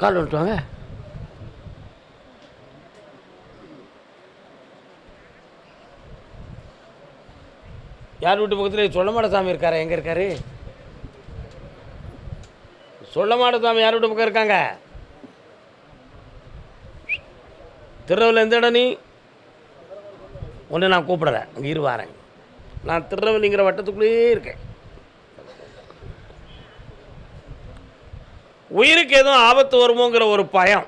கால் வந்துட்டுவாங்க யார் வீட்டு பக்கத்தில்? சொல்லமாட சாமி இருக்காரா? எங்கே இருக்காரு? சொல்லமாட சாமி யார் வீட்டு பக்கம் இருக்காங்க? திருநெல்வேலி எந்த இடம் நீ? ஒன்று நான் கூப்பிடுறேன் அங்கே இரு வாரேன். நான் திருநெல்வேலிங்கிற வட்டத்துக்குள்ளேயே இருக்கேன். உயிருக்கு எதுவும் ஆபத்து வருமோங்கிற ஒரு பயம்.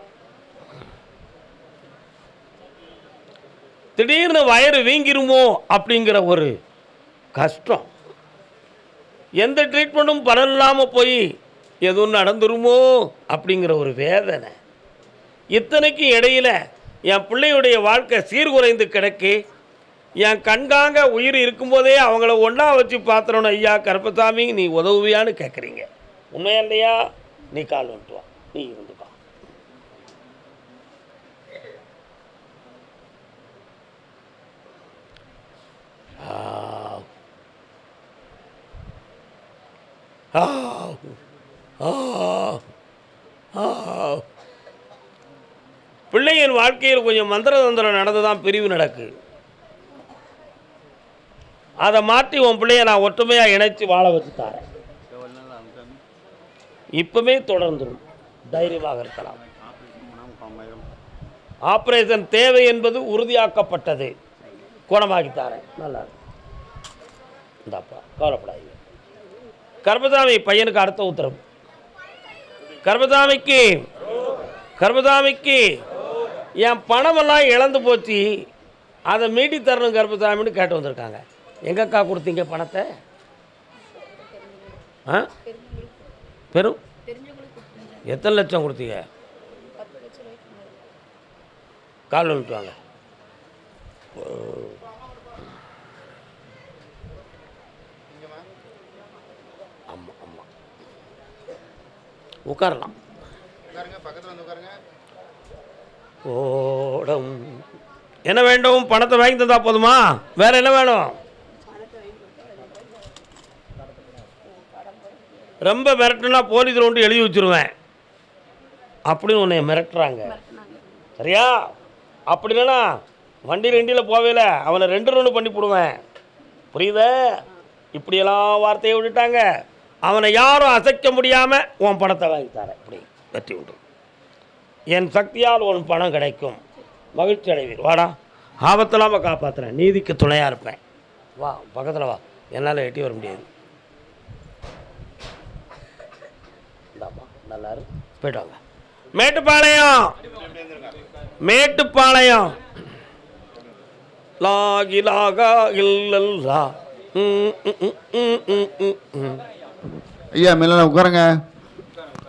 திடீர்னு வயிறு வீங்கிருமோ அப்படிங்கிற ஒரு கஷ்டம். எந்த ட்ரீட்மெண்ட்டும் பலன் இல்லாமல் போய் எதுவும் நடந்துருமோ அப்படிங்கிற ஒரு வேதனை. இத்தனைக்கும் இடையில என் பிள்ளையுடைய வாழ்க்கை சீர்குலைந்து கிடக்கு. என் கண்காங்க உயிர் இருக்கும்போதே அவங்கள ஒன்றா வச்சு பார்த்துறணும் ஐயா கருப்பசாமி நீ உதவுவியான்னு கேட்குறீங்க உண்மையா இல்லையா? நீ கால் வந்துட்டு வா நீ இருந்துக்கா ஆ. ஆ. ஆ. ஆ. பிள்ளையின் வாழ்க்கையில் கொஞ்சம் மந்திர தந்திரம் நடந்து தான் பிரிவு நடக்கு அதை மாற்றி உன் பிள்ளைய நான் ஒற்றுமையாக இணைச்சி வாழ வச்சு தரேன் இப்பவுமே தொடர்ந்துடும் தைரியமாக இருக்கலாம். ஆப்ரேஷன் தேவை என்பது உறுதியாக்கப்பட்டது. குணமாக்கி தரேன். நல்லா இருக்கு. இந்தாப்பா கவலைப்படாதீங்க. பையனுக்கு அடுத்த உத்தரவு. கர்பதாமிக்கு கர்பதாமிக்கு என் பணமெல்லாம் இழந்து போச்சு. அதை மீட்டி தரணும் கர்மசாமின்னு கேட்டு வந்திருக்காங்க. எங்கக்கா கொடுத்தீங்க பணத்தை? ஆ? பெரும் எத்தனை லட்சம் கொடுத்தீங்க? கால் வந்துட்டு வாங்க. ஆமாம் ஆமாம் உட்காரலாம். ஓடம். என்ன வேண்டும்? பணத்தை வாங்கி தந்தா போதுமா? வேற என்ன வேணும்? ரொம்ப மிரட்டுனா போலீஸ் ரவுண்டு எழுதி வச்சிருவேன். அப்படின்னு உன்னை மிரட்டுறாங்க. சரியா? அப்படி இல்லைனா வண்டி ரெண்டியில் போவேல அவனை ரெண்டு ரவுண்டு பண்ணி போடுவேன். புரியுத? இப்படியெல்லாம் வார்த்தையை விட்டுட்டாங்க. அவனை யாரும் அசைக்க முடியாமல் உன் பணத்தை வாங்கி தரேன். இப்படி வெற்றி உண்டு என் சக்தியால் உன் பணம் கிடைக்கும். மகிழ்ச்சி அடைவீர். வாடா. ஆபத்தலாமல் காப்பாற்றுறேன் நீதிக்கு துணையாக இருப்பேன். வா பக்கத்தில் வா. என்னால் எட்டி வர முடியாது. நல்லா போயிட்டு மேட்டுப்பாளையம். மேட்டுப்பாளையம். லாகி லாகா இல்லல்லா. ஐயா மெல்ல உட்காருங்க.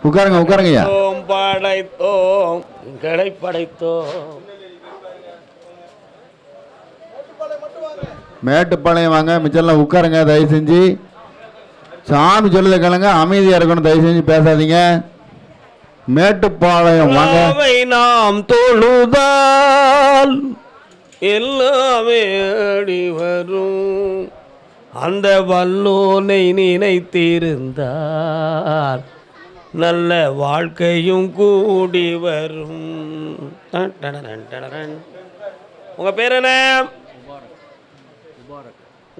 உட்காருங்க உட்காருங்க ஐயா. ஓம் படைத்தோம் எங்களை படைத்தோம். மேட்டுப்பாளையம் வாங்க மிச்சம்லாம் உட்காருங்க தயவு செஞ்சு. சாமி சொல்லுத கேளுங்க அமைதியாக இருக்கணும் தயவு செஞ்சு பேசாதீங்க. மேட்டுப்பாளையம் வாங்க. நாம் தொழுதால் எல்லாமே அடி வரும். அந்த வல்லோனை நினைத்திருந்தால் நல்ல வாழ்க்கையும் கூடி வரும். டன் டடடன் டடடன். உங்க பேர் என்ன?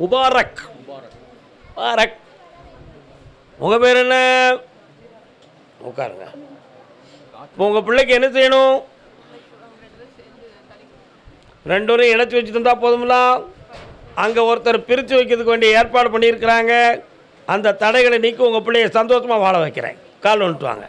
உபாரக் உபாரக் உங்க பேர் என்ன? உட்காருங்க. இப்போ உங்கள் பிள்ளைக்கு என்ன செய்யணும்? ரெண்டு வரையும் இணைச்சி வச்சு தந்தா போதும்ல? அங்கே ஒருத்தர் பிரித்து வைக்கிறதுக்கு வேண்டிய ஏற்பாடு பண்ணியிருக்கிறாங்க. அந்த தடைகளை நீக்கி உங்கள் பிள்ளைய சந்தோஷமாக வாழ வைக்கிறேன். கால் வந்துட்டு வாங்க.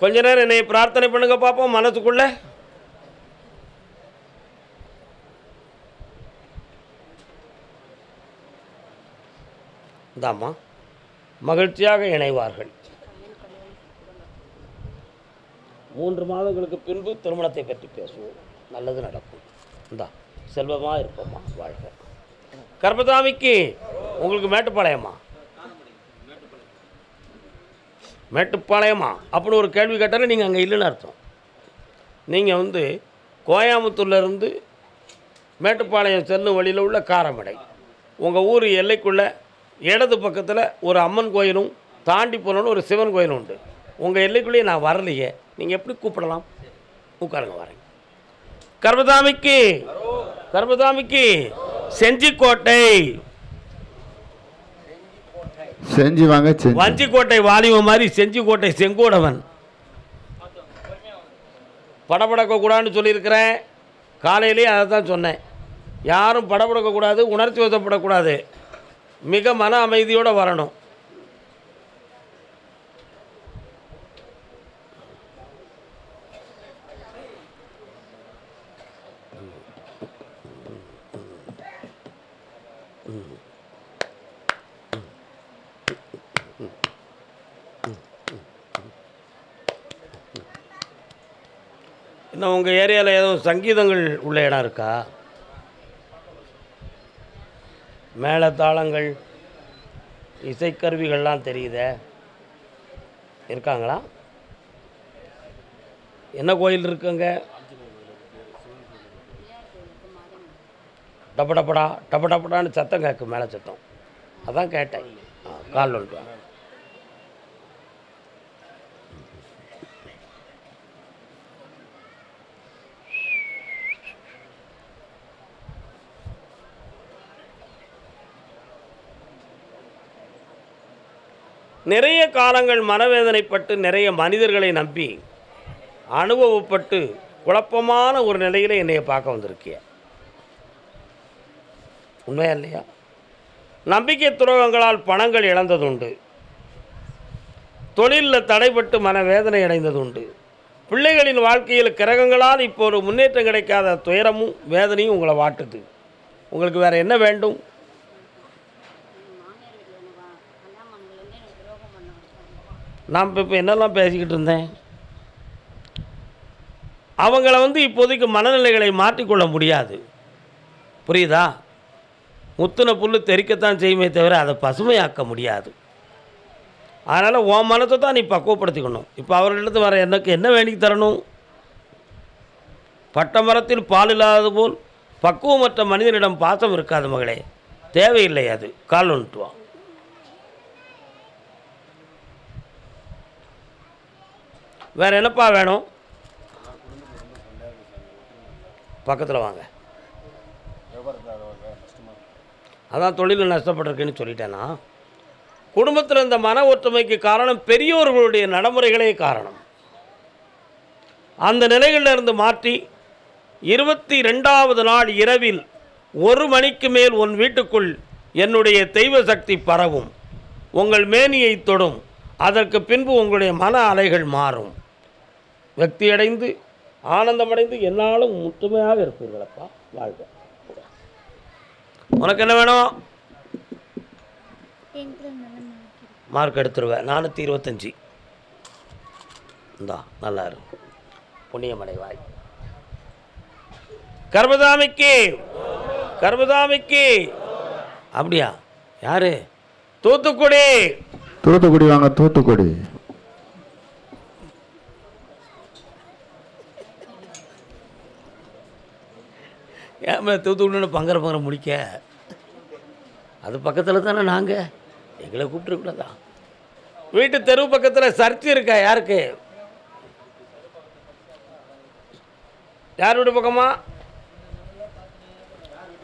கொஞ்ச நேரம் என்னை பிரார்த்தனை பண்ணுங்க பார்ப்போம் மனசுக்குள்ள. இந்தாம்மா மகிழ்ச்சியாக இணைவார்கள். மூன்று மாதங்களுக்கு பின்பு திருமணத்தை பற்றி பேசுவோம். நல்லது நடக்கும். இந்தா செல்வமாக இருப்போம்மா வாழ்க. கர்பதாமிக்கு உங்களுக்கு மேட்டுப்பாளையம்மா. மேட்டுப்பாளையமா? அப்படின்னு ஒரு கேள்வி கேட்டாலும் நீங்கள் அங்கே இல்லைன்னு அர்த்தம். நீங்கள் வந்து கோயம்புத்தூர்லேருந்து மேட்டுப்பாளையம் செல்லும் வழியில் உள்ள காரமடை. உங்கள் ஊர் எல்லைக்குள்ளே இடது பக்கத்தில் ஒரு அம்மன் கோயிலும் தாண்டி போனோன்னு ஒரு சிவன் கோயிலும் உண்டு. உங்கள் எல்லைக்குள்ளேயே நான் வரலையே. நீங்கள் எப்படி கூப்பிடலாம்? உட்காருங்க வரேன் கர்மதாமிக்கு கர்மதாமிக்கு செஞ்சிக்கோட்டை. செஞ்சு வாங்க வஞ்சிக்கோட்டை வாலிபம் மாதிரி செஞ்சிக்கோட்டை செங்கோடவன். படபடக்க கூடாதுன்னு சொல்லியிருக்கிறேன். காலையிலேயே அதை தான் சொன்னேன். யாரும் படபடக்கக்கூடாது உணர்ச்சி வசப்படக்கூடாது. மிக மன அமைதியோடு வரணும். இன்னும் உங்கள் ஏரியாவில் எதுவும் சங்கீதங்கள் உள்ள இடம் இருக்கா? மேளதாளங்கள் இசைக்கருவிகள்லாம் தெரியுதே. இருக்காங்களா? என்ன கோயில் இருக்குங்க? டப்ப டப்படா டப்ப டப்படான்னு சத்தம் கேட்கும் மேலே சத்தம். அதான் கேட்டேன். ஆ கால் வந்துட்டு நிறைய காலங்கள் மனவேதனைப்பட்டு நிறைய மனிதர்களை நம்பி அனுபவப்பட்டு குழப்பமான ஒரு நிலையில் என்னையை பார்க்க வந்திருக்கிய. உண்மையா இல்லையா? நம்பிக்கை துரோகங்களால் பணங்கள் இழந்ததுண்டு. தொழிலில் தடைப்பட்டு மனவேதனை அடைந்ததுண்டு. பிள்ளைகளின் வாழ்க்கையில் கிரகங்களால் இப்போ ஒரு முன்னேற்றம் கிடைக்காத துயரமும் வேதனையும் உங்களை வாட்டுது. உங்களுக்கு வேறு என்ன வேண்டும்? நான் இப்போ இப்போ என்னெல்லாம் பேசிக்கிட்டு இருந்தேன்? அவங்கள வந்து இப்போதைக்கு மனநிலைகளை மாற்றிக்கொள்ள முடியாது. புரியுதா? முத்துன புல் தெறிக்கத்தான் செய்யுமே தவிர அதை பசுமையாக்க முடியாது. அதனால் உன் மனத்தை தான் நீ பக்குவப்படுத்திக்கணும். இப்போ அவர்களிடத்து வர எனக்கு என்ன வேண்டி தரணும்? பட்ட மரத்தில் பால் இல்லாதது போல் பக்குவமற்ற மனிதனிடம் பாசம் இருக்காது மகளே. தேவையில்லை அது. கால் ஒன்றுவான் வேறு என்னப்பா வேணும்? பக்கத்தில் வாங்க. அதான் தொழிலில் நஷ்டப்பட்டிருக்குன்னு சொல்லிட்டேன்னா குடும்பத்தில் இந்த மன ஒற்றுமைக்கு காரணம் பெரியோர்களுடைய நடைமுறைகளே காரணம். அந்த நிலைகளில் இருந்து மாற்றி இருபத்தி ரெண்டாவது நாள் இரவில் ஒரு மணிக்கு மேல் உன் வீட்டுக்குள் என்னுடைய தெய்வ சக்தி பரவும். உங்கள் மேனியை தொடும். அதற்கு பின்பு உங்களுடைய மன அலைகள் மாறும். வெக்தியடைந்து ஆனந்தமடைந்து என்னாலும் முற்றுமையாக இருப்பீர்களப்பா. வாழ்க. உனக்கு என்ன வேணும்? மார்க் எடுத்துருவேன். நானூற்றி இருபத்தஞ்சி. இந்தா நல்லா இருக்கும் புண்ணியமடைவாய் கர்மதாமிக்கு கர்மதாமிக்கு. அப்படியா? யாரு? தூத்துக்குடி. தூத்துக்குடி வாங்க தூத்துக்குடி. ஏன் தூத்துக்குடின்னு பங்கர பங்கர முடிக்க? அது பக்கத்தில் தானே நாங்கள் எங்களை கூப்பிட்டுருக்கூடாதா வீட்டு தெரு பக்கத்தில் சர்ச் இருக்கா யாருக்கு? யார் வீட்டு பக்கமா?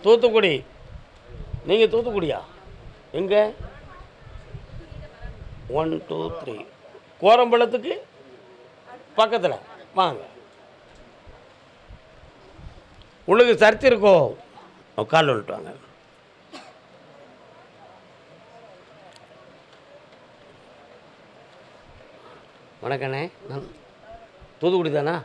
தூத்துக்குடி. நீங்கள் தூத்துக்குடியா? எங்கே? ஒன் டூ த்ரீ கோரம்பலத்துக்கு பக்கத்தில். வாங்க. உள்ளுக்கு சர்ச் இருக்கோ? கால் விட்டுவாங்க வாங்க வணக்கண்ணே. நான் தூத்துக்குடி தானா?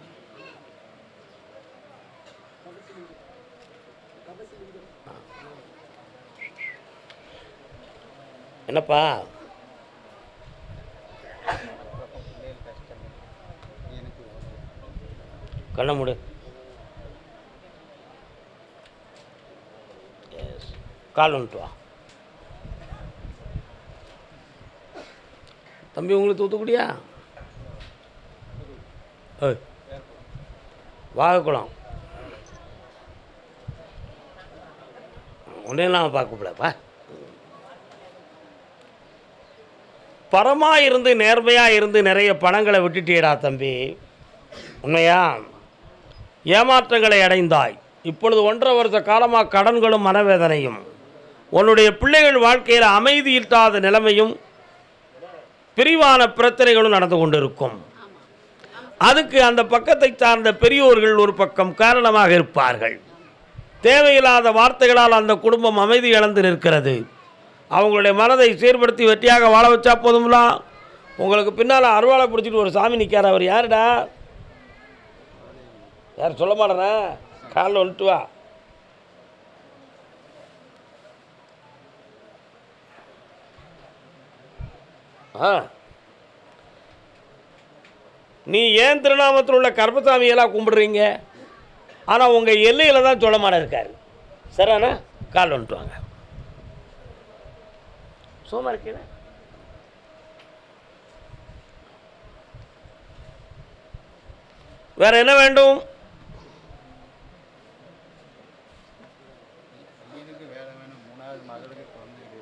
என்னப்பா? கண்ண முடி. கால் வந்துட்டு வா. தம்பி உங்களுக்கு தூத்துக்குடியா? ஏய் வாகக்குளம் உன்னையெல்லாம் பார்க்கக்கூடாப்பா பரமாக இருந்து நேர்மையாக இருந்து நிறைய பணங்களை விட்டுட்டியடா தம்பி. உண்மையா? ஏமாற்றங்களை அடைந்தாய். இப்பொழுது ஒன்றரை வருஷ காலமாக கடன்களும் மனவேதனையும். உன்னுடைய பிள்ளைகள் வாழ்க்கையில் அமைதி இல்லாத நிலைமையும் பிரிவான பிரச்சனைகளும் நடந்து கொண்டிருக்கும். அதுக்கு அந்த பக்கத்தை சார்ந்த பெரியோர்கள் ஒரு பக்கம் காரணமாக இருப்பார்கள். தேவையில்லாத வார்த்தைகளால் அந்த குடும்பம் அமைதி இழந்து நிற்கிறது. அவங்களுடைய மனதை சீர்படுத்தி வெற்றியாக வாழ வச்சா போதுங்களா உங்களுக்கு பின்னால் அருவாளை பிடிச்சிட்டு ஒரு சாமி நிற்கார் அவர் யாருடா? யார் சொல்ல மாட்டேறேன் காலில் வந்துட்டு வா. நீ ஏன் திருநாமத்தில் உள்ள கருப்பசாமியெல்லாம் கும்பிடுறீங்க? ஆனால் உங்கள் எல்லையில் தான் சொல்லமாட இருக்கார். சரிண்ணா கால் வந்துட்டு வாங்க. சோமா இருக்கீங்க? வேறு என்ன வேண்டும்?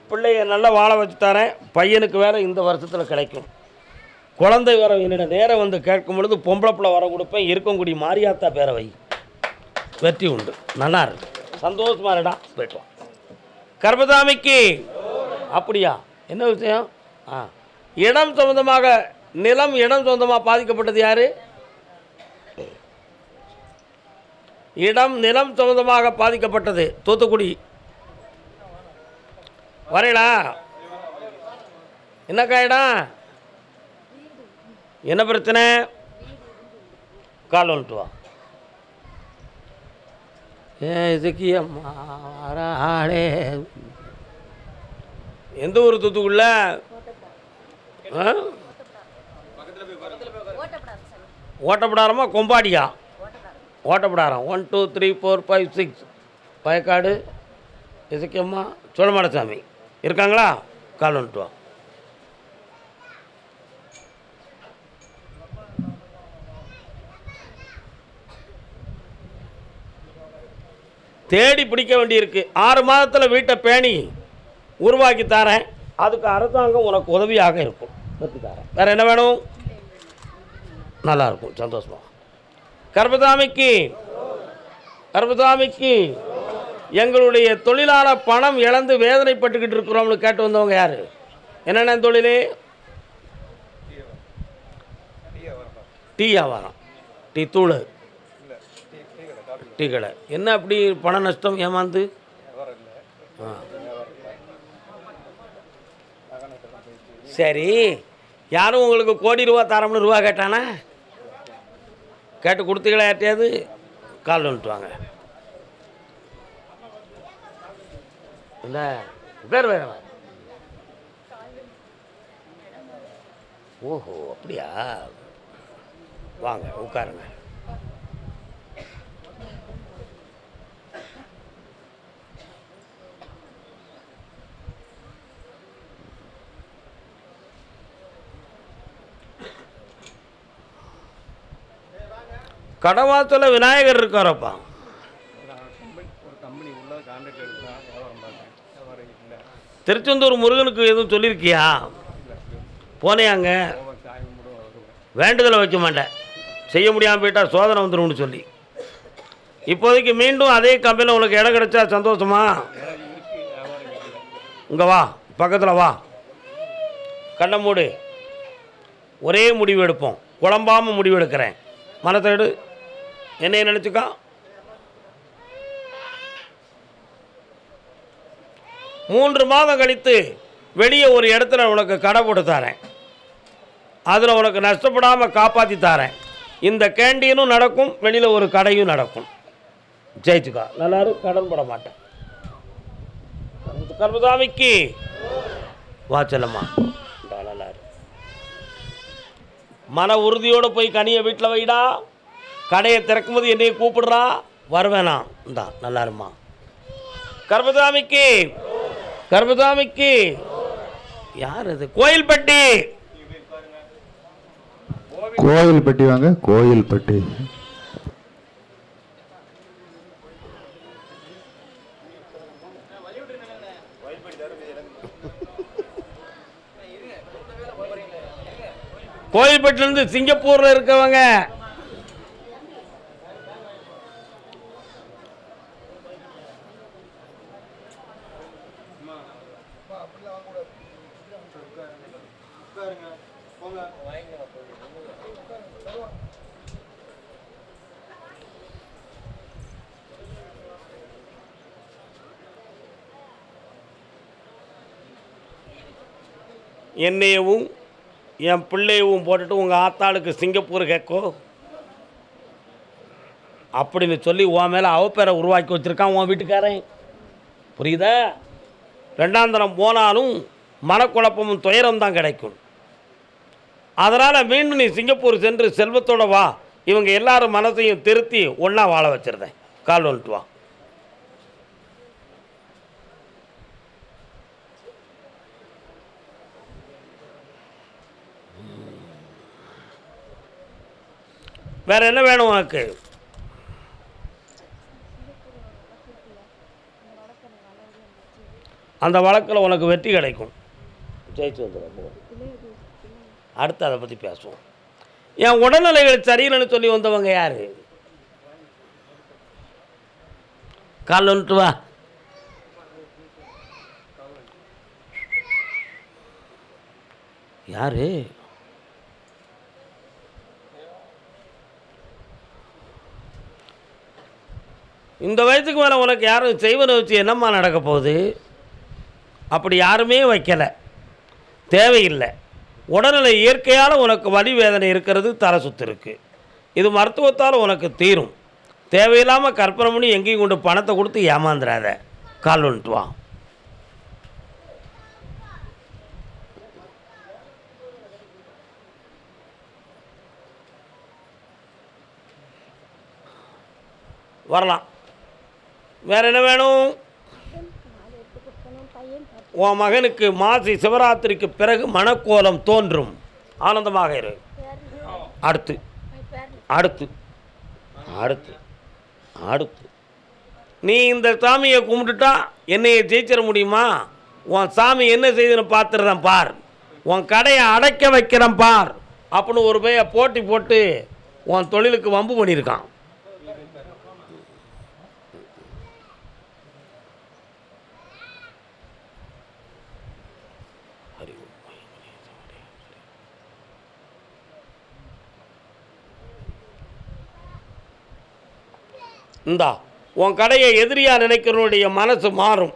பிள்ளைய நல்லா வாழ வச்சு தரேன். பையனுக்கு வேறு இந்த வருஷத்தில் கிடைக்கும். குழந்தை வர என்னிடம் நேரம் வந்து கேட்கும் பொழுது பொம்பளை பிள்ளை வர கொடுப்பேன். இருக்கக்கூடிய மாரியாத்தா பேரவை வெற்றி உண்டு. நல்லா இருக்கு. சந்தோஷமா இருடா. போயிட்டு கர்பதாமிக்கு கர்மதாமிக்கு. அப்படியா? என்ன விஷயம்? ஆ. இடம் சொந்தமாக நிலம் இடம் சொந்தமாக பாதிக்கப்பட்டது யார்? இடம் நிலம் சம்பந்தமாக பாதிக்கப்பட்டது. தூத்துக்குடி. வரீங்களா என்னக்கா இடம்? என்ன பிரச்சனை? கால் வந்துட்டு வா. ஏ இதுக்கு அம்மா வராளே எந்த ஊர் தூத்துக்குள்ள ஆ? ஓட்டப்படாரமா கொம்பாடியா? Ottapidaram. One two three four five six வயக்காடு Isakkiamma Cholamadasamy. இருக்காங்களா? கால் வந்துட்டு வா. தேடி பிடிக்க வேண்டியிருக்கு. ஆறு மாதத்தில் வீட்டை பேணி உருவாக்கி தரேன். அதுக்கு அரசாங்கம் உனக்கு உதவியாக இருக்கும். பற்றி தரேன். வேறு என்ன வேணும்? நல்லா இருக்கும். சந்தோஷமா. கர்பதாமிக்கு கர்பதாமிக்கு எங்களுடைய தொழிலாளர் பணம் இழந்து வேதனைப்பட்டுக்கிட்டு இருக்கிறோம்னு கேட்டு வந்தவங்க யார்? என்னென்ன தொழில்? டீ வியாபாரம். டீ தூள். டீ கடை. என்ன அப்படி பண நஷ்டம் ஏமாந்து? சரி. யாரும் உங்களுக்கு கோடி ரூபா தரம்னு ரூபா கேட்டானா? கேட்டு கொடுத்தீங்களா யார்ட்டையாவது? கால் வந்துட்டு வாங்க. என்ன பேர் வேற ஓஹோ அப்படியா? வாங்க உட்காருங்க. கடவாத்துல விநாயகர் இருக்காரப்பா. திருச்செந்தூர் முருகனுக்கு எதுவும் சொல்லியிருக்கியா அங்கே வேண்டுதலை வைக்க மாட்டேன். செய்ய முடியாமல் போயிட்டா சோதனை வந்துரும்னு சொல்லி. இப்போதைக்கு மீண்டும் அதே கம்பெனியில் உனக்கு இடம் கிடைச்சா சந்தோஷமா? இங்கே வா பக்கத்தில் வா. கண்ணை மூடு. ஒரே முடிவு எடுப்போம். குழம்பாமல் முடிவு எடுக்கிறேன். மனத்தை எடு. என்னையை நினச்சிக்கோ. மூன்று மாதம் கழித்து வெளியே ஒரு இடத்துல உனக்கு கடை போட்டு தரேன். அதில் உனக்கு நஷ்டப்படாமல் காப்பாற்றி தரேன். இந்த கேண்டீனும் நடக்கும் வெளியில் ஒரு கடையும் நடக்கும். ஜெயிச்சுக்கா. நல்லாரும் கடன் போட மாட்டேன். கர்மசாமிக்கு. வாச்சலம்மா நல்லாரு மன உறுதியோடு போய் கனியை வீட்டில் வைடா. கடையை திறக்கும்போது என்னைய கூப்பிடுறா. வருவேனா? இந்தா நல்லாருமா கர்மசாமிக்கு. கர்மசாமிக்கு யார் அது? கோயில்பட்டி. கோயில்பட்டி வாங்க கோயில்பட்டி. கோயில்பட்டிலேருந்து சிங்கப்பூரில் இருக்கவங்க. என்னையவும் என் பிள்ளையவும் போட்டுட்டு உங்கள் ஆத்தாளுக்கு சிங்கப்பூர் கேட்கோ. அப்படின்னு சொல்லி உன் மேலே அவப்பேரை உருவாக்கி வச்சுருக்கான் உன் வீட்டுக்காரன். புரியுதா? ரெண்டாந்தரம் போனாலும் மனக்குழப்பமும் துயரம் தான் கிடைக்கும். அதனால் மீண்டும் நீ சிங்கப்பூர் சென்று செல்வத்தோட வா. இவங்க எல்லாரும் மனசையும் திருத்தி ஒன்றா வாழ வச்சிருந்தேன். கால் வந்துட்டு வா. வேற என்ன வேணும் உனக்கு? அந்த வழக்கில் உனக்கு வெற்றி கிடைக்கும். ஜெயிச்சு வந்துடும் அடுத்து அதை பற்றி பேசுவோம். என் உடல்நிலைகள் சரியில்லைன்னு சொல்லி வந்தவங்க யார்? கால் வந்துட்டு வா. யாரு? இந்த வயசுக்கு மேலே உனக்கு யாரும் செய்வனை வச்சு என்னம்மா நடக்க போகுது? அப்படி யாருமே வைக்கலை. தேவையில்லை. உடல்நிலை இயற்கையால் உனக்கு வலி வேதனை இருக்கிறது தலை சுத்து இருக்குது இது மருத்துவத்தால் உனக்கு தீரும். தேவையில்லாமல் கற்பனை பண்ணி எங்கேயும் கொண்டு பணத்தை கொடுத்து ஏமாந்துடாத கால் வந்துட்டு வா. வரலாம். வேறு என்ன வேணும்? உன் மகனுக்கு மாசி சிவராத்திரிக்கு பிறகு மனக்கோலம் தோன்றும். ஆனந்தமாக இரு. அடுத்து. அடுத்து. அடுத்து. அடுத்து. நீ இந்த சாமியை கும்பிட்டுட்டா என்னையை ஜெயிச்சிட முடியுமா? உன் சாமி என்ன செய்துன்னு பார்த்துடுறேன் பார். உன் கடையை அடைக்க வைக்கிறேன் பார். அப்படின்னு ஒரு பைய போட்டி போட்டு உன் தொழிலுக்கு வம்பு பண்ணியிருக்கான். இந்தா உன் கடையை எதிரியாக நினைக்கிறவனுடைய மனசு மாறும்.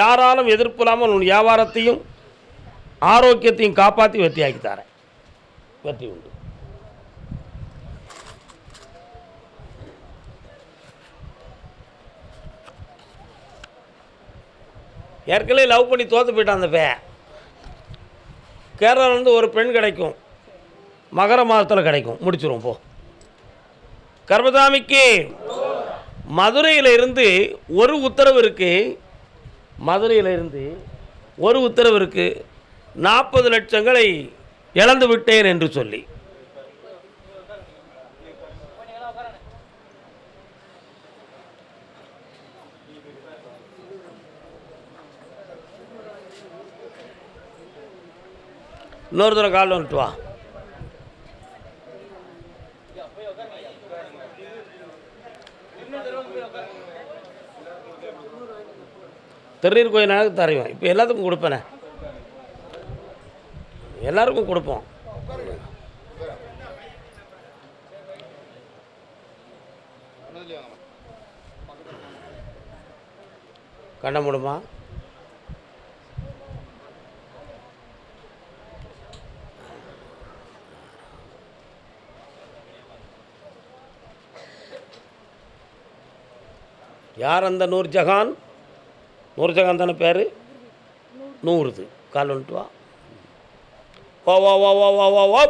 யாராலும் எதிர்ப்பு இல்லாமல் உன் வியாபாரத்தையும் ஆரோக்கியத்தையும் காப்பாற்றி வெற்றியாக்கி தரேன். வெற்றி உண்டு. ஏற்கனவே லவ் பண்ணி தோற்று போயிட்டான் அந்த பே கேரளாவிலேருந்து ஒரு பெண் கிடைக்கும். மகர மாதத்தில் கிடைக்கும். முடிச்சிருவோம் போ. கர்மதாமிக்கு மதுரையிலிருந்து ஒரு உத்தரவு இருக்கு மதுரையில் இருந்து ஒரு உத்தரவு நாற்பது லட்சங்களை இழந்து விட்டேன் என்று சொல்லி. இன்னொரு தூரம் கால் வந்துட்டு வா. திருநீர் கோயிலுக்கு தரையும் இப்போ எல்லாத்துக்கும் கொடுப்பேனே. எல்லாருக்கும் கொடுப்போம். கண்ண முடியுமா யார் அந்த நூர்ஜஹான்? நூறு பேர்? நூறுது. கால் வந்துட்டு வா. ஓ வா ஓ ஓ ஓ ஓ ஓ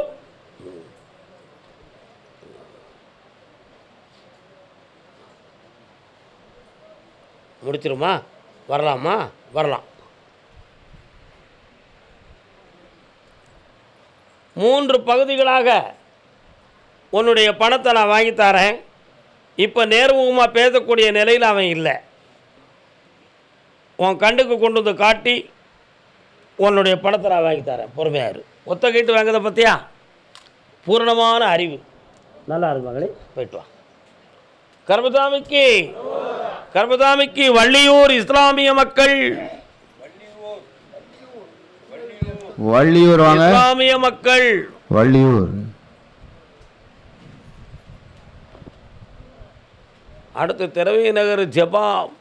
முடிச்சிருமா? வரலாமா? வரலாம். மூன்று பகுதிகளாக உன்னுடைய பணத்தை நான் வாங்கித்தாரேன் இப்போ நேர்முகமாக பேசக்கூடிய நிலையில் அவன் இல்லை. உன் கண்டுக்கு கொண்டு வந்து காட்டி உன்னுடைய பணத்தை நான் வாங்கி தரேன். பொறுமையாக இரு. ஒத்த கேட்டு வாங்குறத பற்றியா பூரணமான அறிவு. நல்லா இருக்கு மகளே. போயிட்டு வா. கர்மதாமிக்கு கர்மதாமிக்கு வள்ளியூர் இஸ்லாமிய மக்கள். வள்ளியூர் வாங்க. இஸ்லாமிய மக்கள். வள்ளியூர். அடுத்து திரவிய நகர் ஜபாம்